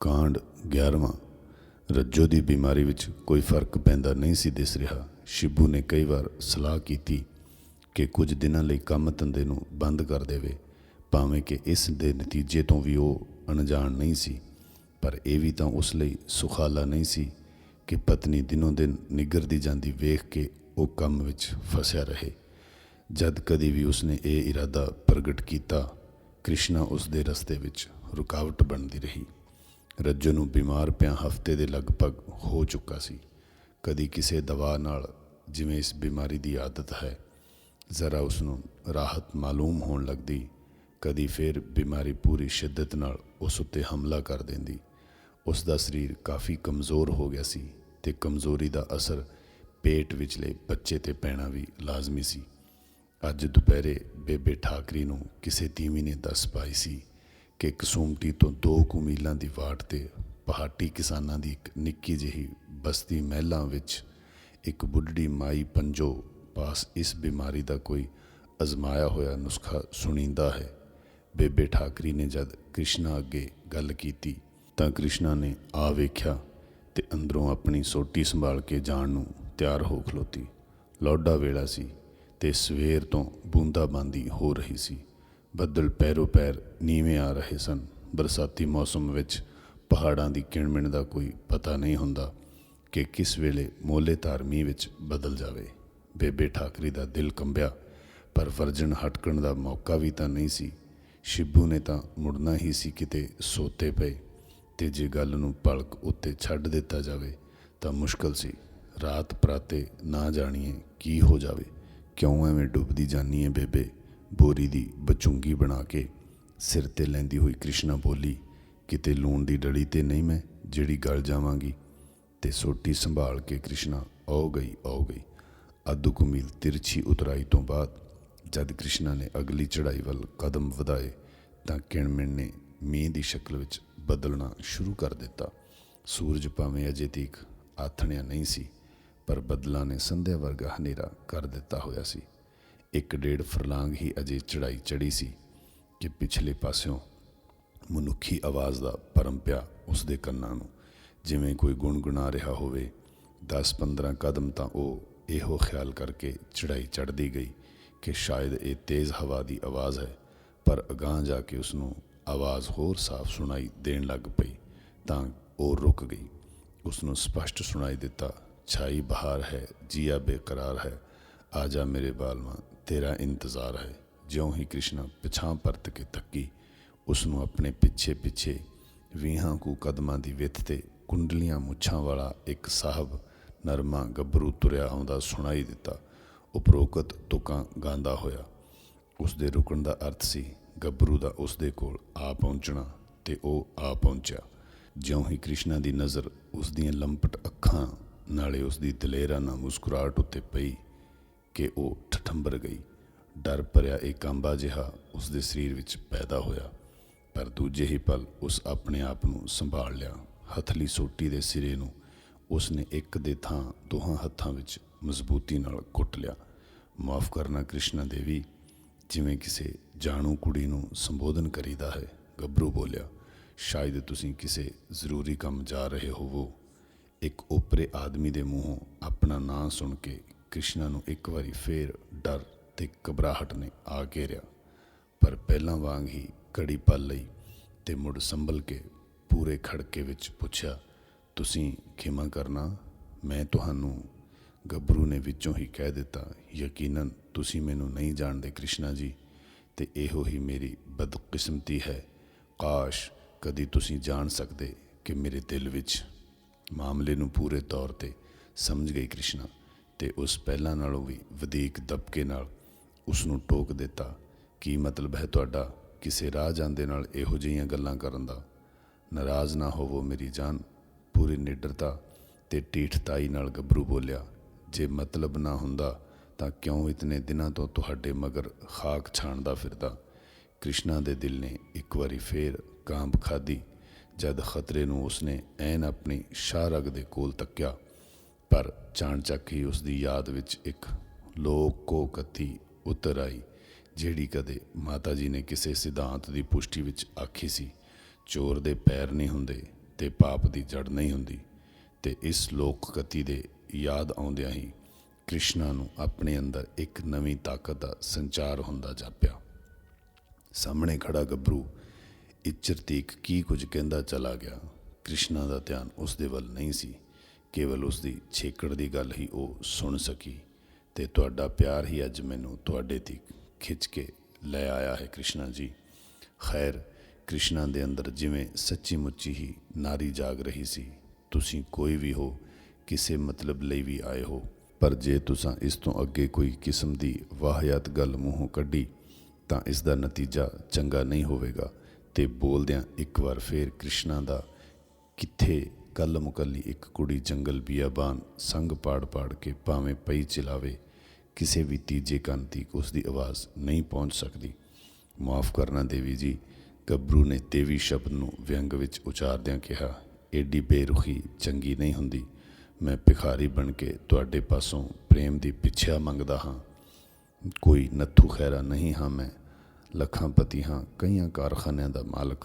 ਕਾਂਡ 11ਵਾਂ ਰੱਜੋ ਦੀ ਬਿਮਾਰੀ ਵਿੱਚ ਕੋਈ ਫ਼ਰਕ ਪੈਂਦਾ ਨਹੀਂ ਸੀ ਦਿਸ ਰਿਹਾ। ਸ਼ਿਬੂ ਨੇ ਕਈ ਵਾਰ ਸਲਾਹ ਕੀਤੀ ਕਿ ਕੁਝ ਦਿਨਾਂ ਲਈ ਕੰਮ ਧੰਦੇ ਨੂੰ ਬੰਦ ਕਰ ਦੇਵੇ, ਭਾਵੇਂ ਕਿ ਇਸ ਦੇ ਨਤੀਜੇ ਤੋਂ ਵੀ ਉਹ ਅਣਜਾਣ ਨਹੀਂ ਸੀ। ਪਰ ਇਹ ਵੀ ਤਾਂ ਉਸ ਲਈ ਸੁਖਾਲਾ ਨਹੀਂ ਸੀ ਕਿ ਪਤਨੀ ਦਿਨੋਂ ਦਿਨ ਨਿਗਰਦੀ ਜਾਂਦੀ ਵੇਖ ਕੇ ਉਹ ਕੰਮ ਵਿੱਚ ਫਸਿਆ ਰਹੇ। ਜਦ ਕਦੀ ਵੀ ਉਸਨੇ ਇਹ ਇਰਾਦਾ ਪ੍ਰਗਟ ਕੀਤਾ, ਕ੍ਰਿਸ਼ਨਾ ਉਸ ਦੇ ਰਸਤੇ ਵਿੱਚ ਰੁਕਾਵਟ ਬਣਦੀ ਰਹੀ। ਰੱਜੋ ਨੂੰ ਬਿਮਾਰ ਪਿਆ ਹਫ਼ਤੇ ਦੇ ਲਗਭਗ ਹੋ ਚੁੱਕਾ ਸੀ। ਕਦੀ ਕਿਸੇ ਦਵਾ ਨਾਲ ਜਿਵੇਂ ਇਸ ਬਿਮਾਰੀ ਦੀ ਆਦਤ ਹੈ, ਜ਼ਰਾ ਉਸ ਨੂੰ ਰਾਹਤ ਮਾਲੂਮ ਹੋਣ ਲੱਗਦੀ, ਕਦੀ ਫਿਰ ਬਿਮਾਰੀ ਪੂਰੀ ਸ਼ਿੱਦਤ ਨਾਲ ਉਸ ਉੱਤੇ ਹਮਲਾ ਕਰ ਦਿੰਦੀ। ਉਸ ਦਾ ਸਰੀਰ ਕਾਫੀ ਕਮਜ਼ੋਰ ਹੋ ਗਿਆ ਸੀ ਤੇ ਕਮਜ਼ੋਰੀ ਦਾ ਅਸਰ ਪੇਟ ਵਿਚਲੇ ਬੱਚੇ ਤੇ ਪੈਣਾ ਵੀ ਲਾਜ਼ਮੀ ਸੀ। ਅੱਜ ਦੁਪਹਿਰੇ ਬੇਬੇ ਠਾਕਰੀ ਨੂੰ ਕਿਸੇ ਤੀਵੀਂ ਨੇ ਦੱਸ ਪਾਈ ਸੀ ਕਿ ਕਸੂਮਟੀ ਤੋਂ ਦੋ ਕੁ ਮੀਲਾਂ ਦੀ ਵਾਟ ਤੇ ਪਹਾਟੀ ਕਿਸਾਨਾਂ ਦੀ ਇੱਕ ਨਿੱਕੀ ਜਿਹੀ ਬਸਤੀ ਮਹਿਲਾਂ ਵਿੱਚ ਇੱਕ ਬੁੱਢੜੀ ਮਾਈ ਪੰਜੋ ਪਾਸ ਇਸ ਬਿਮਾਰੀ ਦਾ ਕੋਈ ਅਜ਼ਮਾਇਆ ਹੋਇਆ ਨੁਸਖਾ ਸੁਣੀਂਦਾ ਹੈ। ਬੇਬੇ ਠਾਕਰੀ ਨੇ ਜਦ ਕ੍ਰਿਸ਼ਨਾ ਅੱਗੇ ਗੱਲ ਕੀਤੀ ਤਾਂ ਕ੍ਰਿਸ਼ਨਾ ਨੇ ਆ ਵੇਖਿਆ ਤੇ ਅੰਦਰੋਂ ਆਪਣੀ ਸੋਟੀ ਸੰਭਾਲ ਕੇ ਜਾਣ ਨੂੰ ਤਿਆਰ ਹੋ ਖਲੋਤੀ। ਲੌਡਾ ਵੇਲਾ ਸੀ ਤੇ ਸਵੇਰ ਤੋਂ ਬੂੰਦਾਬਾਂਦੀ ਹੋ ਰਹੀ ਸੀ। ਬੱਦਲ ਪੈਰੋ ਪੈਰ ਨੀਵੇਂ ਆ ਰਹੇ ਸਨ। ਬਰਸਾਤੀ ਮੌਸਮ ਵਿੱਚ ਪਹਾੜਾਂ ਦੀ ਕਿਣਮਿਣ ਦਾ ਕੋਈ ਪਤਾ ਨਹੀਂ ਹੁੰਦਾ ਕਿ ਕਿਸ ਵੇਲੇ ਮੋਲੇ ਧਾਰਮੀ ਵਿੱਚ ਬਦਲ ਜਾਵੇ। ਬੇਬੇ ਠਾਕਰੀ ਦਾ ਦਿਲ ਕੰਬਿਆ, ਪਰ ਵਰਜਣ ਹਟਕਣ ਦਾ ਮੌਕਾ ਵੀ ਤਾਂ ਨਹੀਂ ਸੀ। ਸ਼ਿੱਬੂ ਨੇ ਤਾਂ ਮੁੜਨਾ ਹੀ ਸੀ ਕਿਤੇ ਸੋਤੇ ਪਏ ਤੇ ਜੇ ਗੱਲ ਨੂੰ ਪਲਕ ਉੱਤੇ ਛੱਡ ਦਿੱਤਾ ਜਾਵੇ ਤਾਂ ਮੁਸ਼ਕਲ ਸੀ। ਰਾਤ ਪ੍ਰਾਤੇ ਨਾ ਜਾਣੀਏ ਕੀ ਹੋ ਜਾਵੇ। ਕਿਉਂ ਐਵੇਂ ਡੁੱਬਦੀ ਜਾਨੀ ਹੈ ਬੇਬੇ? ਬੋਰੀ ਦੀ ਬਚੁੰਗੀ ਬਣਾ ਕੇ ਸਿਰ ਤੇ ਲੈਂਦੀ ਹੋਈ ਕ੍ਰਿਸ਼ਨਾ ਬੋਲੀ, ਕਿਤੇ ਲੂਣ ਦੀ ਡਲੀ ਤੇ ਨਹੀਂ ਮੈਂ, ਜਿਹੜੀ ਗਲ ਜਾਵਾਂਗੀ। ਤੇ ਸੋਟੀ ਸੰਭਾਲ ਕੇ ਕ੍ਰਿਸ਼ਨਾ ਆਉ ਗਈ ਆਉ ਗਈ। ਅੱਧੂ ਕੁਮੀਲ ਤਿਰਛੀ ਉਤਰਾਈ ਤੋਂ ਬਾਅਦ ਜਦ ਕ੍ਰਿਸ਼ਨਾ ਨੇ ਅਗਲੀ ਚੜ੍ਹਾਈ ਵੱਲ ਕਦਮ ਵਧਾਏ, ਤਾਂ ਕਿਣਮਿਣ ਨੇ ਮੀਂਹ ਦੀ ਸ਼ਕਲ ਵਿੱਚ ਬਦਲਣਾ ਸ਼ੁਰੂ ਕਰ ਦਿੱਤਾ। ਸੂਰਜ ਭਾਵੇਂ ਅਜੇ ਤੀਕ ਆਥਣਿਆ ਨਹੀਂ ਸੀ, ਪਰ ਬਦਲਾਂ ਨੇ ਸੰਧਿਆ ਵਰਗਾ ਹਨੇਰਾ ਕਰ ਦਿੱਤਾ ਹੋਇਆ ਸੀ। ਇੱਕ ਡੇਢ ਫਰਲਾਂਗ ਹੀ ਅਜੇ ਚੜ੍ਹਾਈ ਚੜੀ ਸੀ ਕਿ ਪਿਛਲੇ ਪਾਸਿਓਂ ਮਨੁੱਖੀ ਆਵਾਜ਼ ਦਾ ਪਰਮ ਪਿਆ ਉਸ ਦੇ ਕੰਨਾਂ ਨੂੰ। ਜਿਵੇਂ ਕੋਈ ਗੁੰਗੁਣਾ ਰਿਹਾ ਹੋਵੇ 10-15 ਕਦਮ ਤਾਂ ਉਹ ਇਹੋ ਖਿਆਲ ਕਰਕੇ ਚੜ੍ਹਾਈ ਚੜ੍ਹਦੀ ਗਈ ਕਿ ਸ਼ਾਇਦ ਇਹ ਤੇਜ਼ ਹਵਾ ਦੀ ਆਵਾਜ਼ ਹੈ, ਪਰ ਅਗਾਂਹ ਜਾ ਕੇ ਉਸ ਨੂੰ ਆਵਾਜ਼ ਹੋਰ ਸਾਫ਼ ਸੁਣਾਈ ਦੇਣ ਲੱਗ ਪਈ ਤਾਂ ਉਹ ਰੁਕ ਗਈ। ਉਸ ਨੂੰ ਸਪਸ਼ਟ ਸੁਣਾਈ ਦਿੱਤਾ, ਛਾਈ ਬਹਾਰ ਹੈ, ਜੀਆ ਬੇਕਰਾਰ ਹੈ, ਆ ਜਾ ਮੇਰੇ ਬਾਲਮਾ ਤੇਰਾ ਇੰਤਜ਼ਾਰ ਹੈ। ਜਿਉਂ ਹੀ ਕ੍ਰਿਸ਼ਨਾ ਪਿਛਾਂ ਪਰਤ ਕੇ ਤੱਕੀ ਉਸ ਨੂੰ ਆਪਣੇ ਪਿੱਛੇ ਪਿੱਛੇ ਵੀਹਾਂ ਕੁ ਕਦਮਾਂ ਦੀ ਵਿੱਥ ਤੇ ਕੁੰਡਲੀਆਂ ਮੁੱਛਾਂ ਵਾਲਾ ਇੱਕ ਸਾਹਿਬ ਨਰਮਾ ਗੱਭਰੂ ਤੁਰਿਆ ਆਉਂਦਾ ਸੁਣਾਈ ਦਿੱਤਾ। ਉਪਰੋਕਤ ਤੁਕਾਂ ਗਾਉਂਦਾ ਹੋਇਆ। ਉਸ ਦੇ ਰੁਕਣ ਦਾ ਅਰਥ ਸੀ, ਗੱਭਰੂ ਦਾ ਉਸ ਦੇ ਕੋਲ ਆ ਪਹੁੰਚਣਾ ਤੇ ਉਹ ਆ ਪਹੁੰਚਿਆ। ਜਿਉਂ ਹੀ ਕ੍ਰਿਸ਼ਨਾ ਦੀ ਨਜ਼ਰ ਉਸ ਦੀਆਂ ਲੰਪਟ ਅੱਖਾਂ ਨਾਲੇ ਉਸ ਦੀ ਦਲੇਰਾਨਾ ਮੁਸਕਰਾਹਟ ਉੱਤੇ ਪਈ ਕਿ ਉਹ ਠਠੰਬਰ ਗਈ। ਡਰ ਭਰਿਆ ਇਹ ਕੰਬਾ ਜਿਹਾ ਉਸ ਦੇ ਸਰੀਰ ਵਿੱਚ ਪੈਦਾ ਹੋਇਆ। ਪਰ ਦੂਜੇ ਹੀ ਪਲ ਉਸ ਆਪਣੇ ਆਪ ਨੂੰ ਸੰਭਾਲ ਲਿਆ। ਹਥਲੀ ਸੋਟੀ ਦੇ ਸਿਰੇ ਨੂੰ ਉਸ ਨੇ ਇੱਕ ਦੇ ਥਾਂ ਦੋਹਾਂ ਹੱਥਾਂ ਵਿੱਚ ਮਜ਼ਬੂਤੀ ਨਾਲ ਕੁੱਟ ਲਿਆ। ਮਾਫ ਕਰਨਾ ਕ੍ਰਿਸ਼ਨਾ ਦੇਵੀ, ਜਿਵੇਂ ਕਿਸੇ ਜਾਣੂ ਕੁੜੀ ਨੂੰ ਸੰਬੋਧਨ ਕਰੀਦਾ ਹੈ, ਗੱਭਰੂ ਬੋਲਿਆ, ਸ਼ਾਇਦ ਤੁਸੀਂ ਕਿਸੇ ਜ਼ਰੂਰੀ ਕੰਮ ਜਾ ਰਹੇ ਹੋਵੋ। ਇੱਕ ਉਪਰੇ ਆਦਮੀ ਦੇ ਮੂੰਹੋਂ ਆਪਣਾ ਨਾਂ ਸੁਣ ਕੇ ਕ੍ਰਿਸ਼ਨਾ ਨੂੰ ਇੱਕ ਵਾਰੀ ਫੇਰ ਡਰ ਤੇ ਘਬਰਾਹਟ ਨੇ ਆ ਘੇਰਿਆ ਪਰ ਪਹਿਲਾਂ ਵਾਂਗ ਹੀ ਘੜੀ ਪਲ ਲਈ ਤੇ ਮੁੜ ਸੰਭਲ ਕੇ ਪੂਰੇ ਖੜਕੇ ਵਿੱਚ ਪੁੱਛਿਆ, ਤੁਸੀਂ ਖਿਮਾ ਕਰਨਾ? ਮੈਂ ਤੁਹਾਨੂੰ ਗੱਭਰੂ ਨੇ ਵਿੱਚੋਂ ਹੀ ਕਹਿ ਦਿੱਤਾ, ਯਕੀਨਨ ਤੁਸੀਂ ਮੈਨੂੰ ਨਹੀਂ ਜਾਣਦੇ ਕ੍ਰਿਸ਼ਨਾ ਜੀ, ਤੇ ਇਹੋ ਹੀ ਮੇਰੀ ਬਦਕਿਸਮਤੀ ਹੈ। ਕਾਸ਼ ਕਦੀ ਤੁਸੀਂ ਜਾਣ ਸਕਦੇ ਕਿ ਮੇਰੇ ਦਿਲ ਵਿੱਚ ਮਾਮਲੇ ਨੂੰ ਪੂਰੇ ਤੌਰ ਤੇ ਸਮਝ ਗਈ ਕ੍ਰਿਸ਼ਨਾ। ਤੇ ਉਸ ਪਹਿਲਾਂ ਨਾਲੋਂ ਵੀ ਵਧੇਕ ਦਬਕੇ ਨਾਲ ਉਸ ਨੂੰ ਟੋਕ ਦਿੱਤਾ, ਕੀ ਮਤਲਬ ਹੈ ਤੁਹਾਡਾ ਕਿਸੇ ਰਾਹ ਜਾਂਦੇ ਨਾਲ ਇਹੋ ਜਿਹੀਆਂ ਗੱਲਾਂ ਕਰਨ ਦਾ? ਨਾਰਾਜ਼ ਨਾ ਹੋਵੋ ਮੇਰੀ ਜਾਨ, ਪੂਰੀ ਨਿਡਰਤਾ ਤੇ ਢੀਠਤਾਈ ਨਾਲ ਗੱਭਰੂ ਬੋਲਿਆ, ਜੇ ਮਤਲਬ ਨਾ ਹੁੰਦਾ ਤਾਂ ਕਿਉਂ ਇਤਨੇ ਦਿਨਾਂ ਤੋਂ ਤੁਹਾਡੇ ਮਗਰ ਖਾਕ ਛਾਣਦਾ ਫਿਰਦਾ? ਕ੍ਰਿਸ਼ਨਾ ਦੇ ਦਿਲ ਨੇ ਇੱਕ ਵਾਰੀ ਫੇਰ ਕਾਂਬ ਖਾਦੀ ਜਦ ਖਤਰੇ ਨੂੰ ਉਸਨੇ ਐਨ ਆਪਣੀ ਸ਼ਾਹਰਗ ਦੇ ਕੋਲ ਤੱਕਿਆ। ਪਰ ਚਾਣਚੱਕ ਹੀ ਉਸ ਦੀ ਯਾਦ ਵਿੱਚ ਇੱਕ ਲੋਕ ਕੋ ਕਥੀ ਉਤਰ ਆਈ, ਜਿਹੜੀ ਕਦੇ ਮਾਤਾ ਜੀ ਨੇ ਕਿਸੇ ਸਿਧਾਂਤ ਦੀ ਪੁਸ਼ਟੀ ਵਿੱਚ ਆਖੀ ਸੀ, ਚੋਰ ਦੇ ਪੈਰ ਨਹੀਂ ਹੁੰਦੇ ਤੇ ਪਾਪ ਦੀ ਜੜ ਨਹੀਂ ਹੁੰਦੀ। ਤੇ ਇਸ ਲੋਕ ਕਥੀ ਦੇ ਯਾਦ ਆਉਂਦਿਆਂ ਹੀ ਕ੍ਰਿਸ਼ਨਾ ਨੂੰ ਆਪਣੇ ਅੰਦਰ ਇੱਕ ਨਵੀਂ ਤਾਕਤ ਦਾ ਸੰਚਾਰ ਹੁੰਦਾ ਜਾਪਿਆ। ਸਾਹਮਣੇ ਖੜਾ ਗੱਭਰੂ ਇਚਰਤੀਕ ਕੀ ਕੁਝ ਕਹਿੰਦਾ ਚਲਾ ਗਿਆ, ਕ੍ਰਿਸ਼ਨਾ ਦਾ ਧਿਆਨ ਉਸ ਦੇ ਵੱਲ ਨਹੀਂ ਸੀ। ਕੇਵਲ ਉਸ ਦੀ ਛੇਕੜ ਦੀ ਗੱਲ ਹੀ ਉਹ ਸੁਣ ਸਕੀ ਤੇ ਤੁਹਾਡਾ ਪਿਆਰ ਹੀ ਅੱਜ ਮੈਨੂੰ ਤੁਹਾਡੇ 'ਤੇ ਖਿੱਚ ਕੇ ਲੈ ਆਇਆ ਹੈ ਕ੍ਰਿਸ਼ਨਾ ਜੀ। ਖੈਰ, ਕ੍ਰਿਸ਼ਨਾ ਦੇ ਅੰਦਰ ਜਿਵੇਂ ਸੱਚੀ ਮੁੱਚੀ ਹੀ ਨਾਰੀ ਜਾਗ ਰਹੀ ਸੀ, ਤੁਸੀਂ ਕੋਈ ਵੀ ਹੋ, ਕਿਸੇ ਮਤਲਬ ਲਈ ਵੀ ਆਏ ਹੋ, ਪਰ ਜੇ ਤੁਸੀਂ ਇਸ ਤੋਂ ਅੱਗੇ ਕੋਈ ਕਿਸਮ ਦੀ ਵਾਹਿਆਤ ਗੱਲ ਮੂੰਹੋਂ ਕੱਢੀ, ਤਾਂ ਇਸ ਦਾ ਨਤੀਜਾ ਚੰਗਾ ਨਹੀਂ ਹੋਵੇਗਾ ਤੇ ਬੋਲਦਿਆਂ ਇੱਕ ਵਾਰ ਫੇਰ ਕ੍ਰਿਸ਼ਨਾ ਦਾ ਕਿੱਥੇ ਕੱਲ ਮੁਕੱਲੀ ਇੱਕ ਕੁੜੀ ਜੰਗਲ ਬੀਆਬਾਨ ਸੰਗ ਪਾੜ ਪਾੜ ਕੇ ਭਾਵੇਂ ਪਈ ਚਲਾਵੇ, ਕਿਸੇ ਵੀ ਤੀਜੇ ਕੰਨ ਤੀਕ ਉਸ ਦੀ ਆਵਾਜ਼ ਨਹੀਂ ਪਹੁੰਚ ਸਕਦੀ। ਮਾਫ ਕਰਨਾ ਦੇਵੀ ਜੀ, ਗੱਭਰੂ ਨੇ ਦੇਵੀ ਸ਼ਬਦ ਨੂੰ ਵਿਅੰਗ ਵਿੱਚ ਉਚਾਰਦਿਆਂ ਕਿਹਾ, ਏਡੀ ਬੇਰੁਖੀ ਚੰਗੀ ਨਹੀਂ ਹੁੰਦੀ। ਮੈਂ ਭਿਖਾਰੀ ਬਣ ਕੇ ਤੁਹਾਡੇ ਪਾਸੋਂ ਪ੍ਰੇਮ ਦੀ ਪਿੱਛਿਆ ਮੰਗਦਾ ਹਾਂ। ਕੋਈ ਨੱਥੂ ਖੈਰਾ ਨਹੀਂ ਹਾਂ ਮੈਂ। ਲੱਖਾਂ ਪਤੀ ਹਾਂ, ਕਈਆਂ ਕਾਰਖਾਨਿਆਂ ਦਾ ਮਾਲਕ।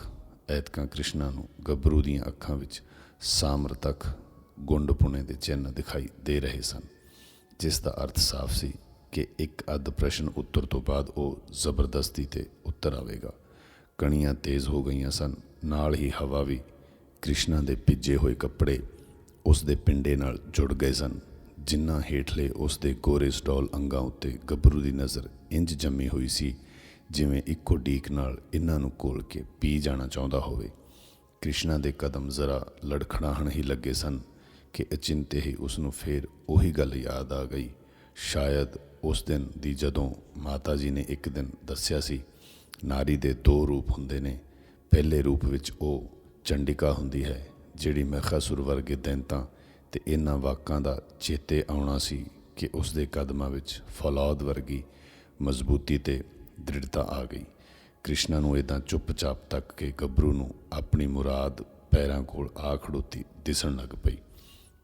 ਐਤਕਾਂ ਕ੍ਰਿਸ਼ਨਾ ਨੂੰ ਗੱਭਰੂ ਦੀਆਂ ਅੱਖਾਂ ਵਿੱਚ ਸਾਮਰ ਤੱਕ ਗੁੰਡ ਪੁਣੇ ਦੇ ਚਿੰਨ੍ਹ ਦਿਖਾਈ ਦੇ ਰਹੇ ਸਨ, ਜਿਸ ਦਾ ਅਰਥ ਸਾਫ਼ ਸੀ ਕਿ ਇੱਕ ਅੱਧ ਪ੍ਰਸ਼ਨ ਉੱਤਰ ਤੋਂ ਬਾਅਦ ਉਹ ਜ਼ਬਰਦਸਤੀ ਤੇ ਉੱਤਰ ਆਵੇਗਾ। ਕਣੀਆਂ ਤੇਜ਼ ਹੋ ਗਈਆਂ ਸਨ, ਨਾਲ ਹੀ ਹਵਾ ਵੀ ਕ੍ਰਿਸ਼ਨਾ ਦੇ ਭਿੱਜੇ ਹੋਏ ਕੱਪੜੇ ਉਸ ਦੇ ਪਿੰਡੇ ਨਾਲ ਜੁੜ ਗਏ ਸਨ ਜਿੰਨਾ ਹੇਠਲੇ ਉਸ ਦੇ ਗੋਰੇ ਸਟਾਲ ਅੰਗਾਂ ਉੱਤੇ ਗੱਭਰੂ ਦੀ ਨਜ਼ਰ ਇੰਜ ਜੰਮੀ ਹੋਈ ਸੀ, ਜਿਵੇਂ ਇੱਕੋ ਡੀਕ ਨਾਲ ਇਹਨਾਂ ਨੂੰ ਕੋਲ ਕੇ ਪੀ ਜਾਣਾ ਚਾਹੁੰਦਾ ਹੋਵੇ। ਕ੍ਰਿਸ਼ਨਾ ਦੇ ਕਦਮ ਜ਼ਰਾ ਲੜਖੜਾਹਣ ਹੀ ਲੱਗੇ ਸਨ ਕਿ ਅਚਿੰਤੇ ਹੀ ਉਸ ਨੂੰ ਫੇਰ ਉਹੀ ਗੱਲ ਯਾਦ ਆ ਗਈ। ਸ਼ਾਇਦ ਉਸ ਦਿਨ ਦੀ ਜਦੋਂ ਮਾਤਾ ਜੀ ਨੇ ਇੱਕ ਦਿਨ ਦੱਸਿਆ ਸੀ, ਨਾਰੀ ਦੇ ਦੋ ਰੂਪ ਹੁੰਦੇ ਨੇ। ਪਹਿਲੇ ਰੂਪ ਵਿੱਚ ਉਹ ਚੰਡਿਕਾ ਹੁੰਦੀ ਹੈ, ਜਿਹੜੀ ਮਖਾਸੁਰ ਵਰਗੇ ਦੈਂਤਾਂ ਤੇ ਇਹਨਾਂ ਵਾਕਾਂ ਦਾ ਚੇਤੇ ਆਉਣਾ ਸੀ ਕਿ ਉਸ ਦੇ ਕਦਮਾਂ ਵਿੱਚ ਫੌਲਾਦ ਵਰਗੀ ਮਜ਼ਬੂਤੀ ਤੇ ਦ੍ਰਿੜਤਾ ਆ ਗਈ। ਕ੍ਰਿਸ਼ਨਾ ਨੂੰ ਇਦਾਂ ਚੁੱਪਚਾਪ ਤੱਕ ਕੇ ਗੱਭਰੂ ਨੂੰ ਆਪਣੀ ਮੁਰਾਦ ਪੈਰਾਂ ਕੋਲ ਆ ਖੜੋਤੀ ਦਿਸਣ ਲੱਗ ਪਈ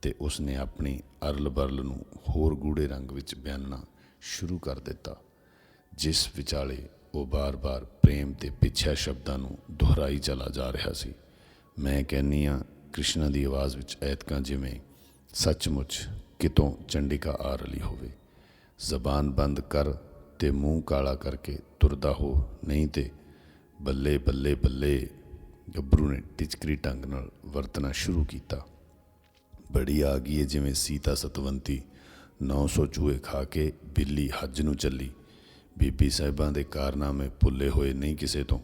ਤੇ ਉਸਨੇ ਆਪਣੀ ਅਰਲ ਬਰਲ ਨੂੰ ਹੋਰ ਗੂੜੇ ਰੰਗ ਵਿੱਚ ਬਿਆਨਣਾ ਸ਼ੁਰੂ ਕਰ ਦਿੱਤਾ, ਜਿਸ ਵਿਚਾਲੇ ਉਹ ਬਾਰ-ਬਾਰ ਪ੍ਰੇਮ ਤੇ ਪਿੱਛੇ ਸ਼ਬਦਾਂ ਨੂੰ ਦੁਹਰਾਈ ਚਲਾ ਜਾ ਰਿਹਾ ਸੀ। ਮੈਂ ਕਹਿੰਨੀ ਆ, ਕ੍ਰਿਸ਼ਨਾ ਦੀ ਆਵਾਜ਼ ਵਿੱਚ ਐਤਕਾਂ ਜਿਵੇਂ ਸੱਚਮੁੱਚ ਕਿਤੋਂ ਚੰਡਿਕਾ ਆ ਰਲੀ ਹੋਵੇ। ਜ਼ਬਾਨ ਬੰਦ ਕਰ ਤੇ ਮੂੰਹ ਕਾਲਾ ਕਰਕੇ ਤੁਰਦਾ ਹੋ, ਨਹੀਂ ਤੇ ਬੱਲੇ ਬੱਲੇ ਬੱਲੇ ਗੱਭਰੂ ਨੇ ਟਿਚਕਰੀ ਢੰਗ ਨਾਲ ਵਰਤਣਾ ਸ਼ੁਰੂ ਕੀਤਾ। ਬੜੀ ਆ ਗਈ ਏ ਜਿਵੇਂ ਸੀਤਾ ਸਤਵੰਤੀ 900 ਚੂਹੇ ਖਾ ਕੇ ਬਿੱਲੀ ਹੱਜ ਨੂੰ ਚੱਲੀ। ਬੀਬੀ ਸਾਹਿਬਾਂ ਦੇ ਕਾਰਨਾਮੇ ਭੁੱਲੇ ਹੋਏ ਨਹੀਂ ਕਿਸੇ ਤੋਂ।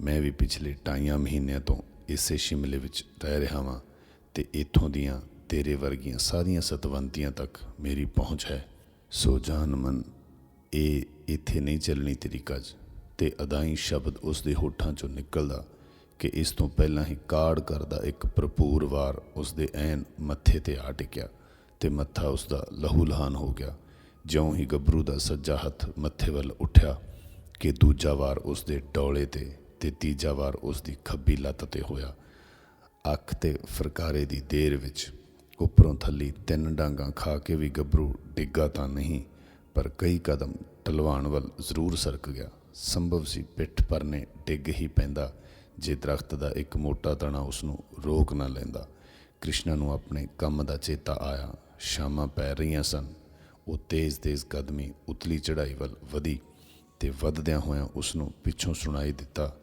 ਮੈਂ ਵੀ ਪਿਛਲੇ ਢਾਈਆਂ ਮਹੀਨਿਆਂ ਤੋਂ ਇਸੇ ਸ਼ਿਮਲੇ ਵਿੱਚ ਰਹਿ ਰਿਹਾ ਹਾਂ ਤੇ ਇੱਥੋਂ ਦੀਆਂ ਤੇਰੇ ਵਰਗੀਆਂ ਸਾਰੀਆਂ ਸਤਵੰਤੀਆਂ ਤੱਕ ਮੇਰੀ ਪਹੁੰਚ ਹੈ। ਸੋ ਜਾਨ ਮਨ ਇਹ ਇੱਥੇ ਨਹੀਂ ਚੱਲਣੀ ਤੇਰੀ ਕੱਜ। ਤੇ ਅਦਾਈ ਸ਼ਬਦ ਉਸ ਦੇ ਹੋਠਾਂ ਚੋਂ ਨਿਕਲਦਾ ਕਿ ਇਸ ਤੋਂ ਪਹਿਲਾਂ ਹੀ ਕਾੜ ਕਰਦਾ ਇੱਕ ਭਰਪੂਰ ਵਾਰ ਉਸ ਦੇ ਐਨ ਮੱਥੇ ਤੇ ਆ ਟਿਕਿਆ ਤੇ ਮੱਥਾ ਉਸ ਦਾ ਲਹੂ ਲਹਾਨ ਹੋ ਗਿਆ। ਜਿਉਂ ਹੀ ਗੱਭਰੂ ਦਾ ਸੱਜਾ ਹੱਥ ਮੱਥੇ ਵੱਲ ਉੱਠਿਆ ਕਿ ਦੂਜਾ ਵਾਰ ਉਸ ਦੇ ਡੌਲੇ ਤੇ ਤੇ ਤੀਜਾ ਵਾਰ ਉਸ ਦੀ ਖੱਬੀ ਲੱਤ ਤੇ ਹੋਇਆ। ਅੱਖ ਤੇ ਫਰਕਾਰੇ ਦੀ ਦੇਰ ਵਿੱਚ ਉੱਪਰੋਂ ਥੱਲੀ ਤਿੰਨ ਡਾਂਗਾਂ ਖਾ ਕੇ ਵੀ ਗੱਭਰੂ ਡਿੱਗਾ ਤਾਂ ਨਹੀਂ ਪਰ ਕਈ ਕਦਮ ਢਲਵਾਨ ਵੱਲ ਜ਼ਰੂਰ ਸਰਕ ਗਿਆ। ਸੰਭਵ ਸੀ ਪਿੱਠ ਪਰਨੇ ਡਿੱਗ ਹੀ ਪੈਂਦਾ, ਜੇ ਦਰਖਤ ਦਾ ਇੱਕ ਮੋਟਾ ਤਣਾ ਉਸ ਨੂੰ ਰੋਕ ਨਾ ਲੈਂਦਾ। ਕ੍ਰਿਸ਼ਨਾ ਨੂੰ ਆਪਣੇ ਕੰਮ ਦਾ ਚੇਤਾ ਆਇਆ। ਸ਼ਾਮਾਂ ਪੈ ਰਹੀਆਂ ਸਨ। ਉਹ ਤੇਜ਼-ਤੇਜ਼ ਕਦਮੀ ਉਤਲੀ ਚੜ੍ਹਾਈ ਵੱਲ ਵਧੀ ਤੇ ਵਧਦਿਆਂ ਹੋਇਆਂ ਉਸ ਨੂੰ ਪਿੱਛੋਂ ਸੁਣਾਈ ਦਿੱਤਾ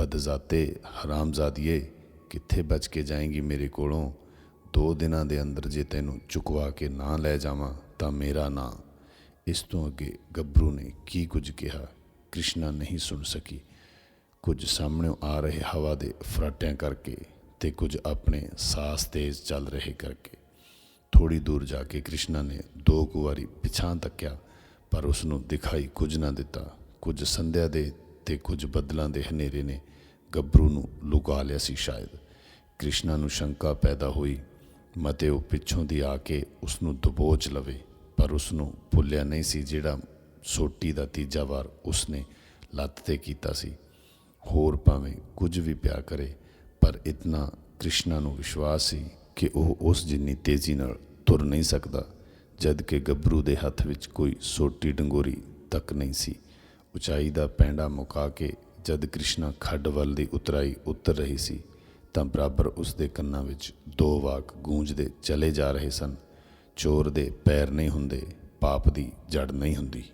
ਬਦਜ਼ਾਤੇ ਹਰਾਮਜ਼ਾਦੀਏ, ਕਿੱਥੇ ਬਚ ਕੇ ਜਾਏਂਗੀ ਮੇਰੇ ਕੋਲੋਂ? ਦੋ ਦਿਨਾਂ ਦੇ ਅੰਦਰ ਜੇ ਤੈਨੂੰ ਚੁਕਵਾ ਕੇ ਨਾ ਲੈ ਜਾਵਾਂ ਤਾਂ ਮੇਰਾ ਨਾਂ ਇਸ ਤੋਂ ਅੱਗੇ ਗੱਭਰੂ ਨੇ ਕੀ ਕੁਝ ਕਿਹਾ? ਕ੍ਰਿਸ਼ਨਾ ਨਹੀਂ ਸੁਣ ਸਕੀ। ਕੁਝ ਸਾਹਮਣੇ ਆ ਰਹੇ ਹਵਾ ਦੇ ਫਰਾਟਿਆਂ ਕਰਕੇ ਤੇ ਕੁਝ ਆਪਣੇ ਸਾਹ ਤੇਜ਼ ਚੱਲ ਰਹੇ ਕਰਕੇ। ਥੋੜੀ ਦੂਰ ਜਾ ਕੇ ਕ੍ਰਿਸ਼ਨਾ ਨੇ ਦੋ ਕੁ ਵਾਰੀ ਪਿਛਾਂ ਤੱਕਿਆ, ਪਰ ਉਸ ਨੂੰ ਦਿਖਾਈ ਕੁਝ ਨਾ ਦਿੱਤਾ। ਕੁਝ ਸੰਧਿਆ ਦੇ ਤੇ ਕੁਝ ਬੱਦਲਾਂ ਦੇ ਹਨੇਰੇ ਨੇ ਗੱਭਰੂ ਨੂੰ ਲੁਕਾ ਲਿਆ ਸੀ ਸ਼ਾਇਦ। ਕ੍ਰਿਸ਼ਨਾ ਨੂੰ ਸ਼ੰਕਾ ਪੈਦਾ ਹੋਈ, ਮਤੇ ਉਹ ਪਿੱਛੋਂ ਦੀ ਆ ਕੇ ਉਸ ਨੂੰ ਦਬੋਚ ਲਵੇ। ਪਰ ਉਸ ਨੂੰ ਭੁੱਲਿਆ ਨਹੀਂ ਸੀ ਜਿਹੜਾ ਸੋਟੀ ਦਾ ਤੀਜਾ ਵਾਰ ਉਸਨੇ ਲੱਤ ਤੇ ਕੀਤਾ ਸੀ। ਹੋਰ ਭਾਵੇਂ ਕੁਝ ਵੀ ਪਿਆ ਕਰੇ, ਪਰ ਇਤਨਾ ਕ੍ਰਿਸ਼ਨਾ ਨੂੰ ਵਿਸ਼ਵਾਸ ਸੀ ਕਿ ਉਹ ਉਸ ਜਿੰਨੀ ਤੇਜ਼ੀ ਨਾਲ ਤੁਰ ਨਹੀਂ ਸਕਦਾ, ਜਦ ਕਿ ਗੱਭਰੂ ਦੇ ਹੱਥ ਵਿੱਚ ਕੋਈ ਸੋਟੀ ਡੰਗੋਰੀ ਤੱਕ ਨਹੀਂ ਸੀ। ਉਚਾਈ ਦਾ ਪੈਂਡਾ ਮੁਕਾ ਕੇ ਜਦ ਕ੍ਰਿਸ਼ਨਾ ਖੱਡ ਵੱਲ ਦੀ ਉਤਰਾਈ ਉਤਰ ਰਹੀ ਸੀ, ਤਾਂ ਬਰਾਬਰ ਉਸ ਦੇ ਕੰਨਾਂ ਵਿੱਚ ਦੋ ਵਾਕ ਗੂੰਜਦੇ ਚਲੇ ਜਾ ਰਹੇ ਸਨ। ਚੋਰ ਦੇ ਪੈਰ ਨਹੀਂ ਹੁੰਦੇ ਪਾਪ ਦੀ ਜੜ ਨਹੀਂ ਹੁੰਦੀ।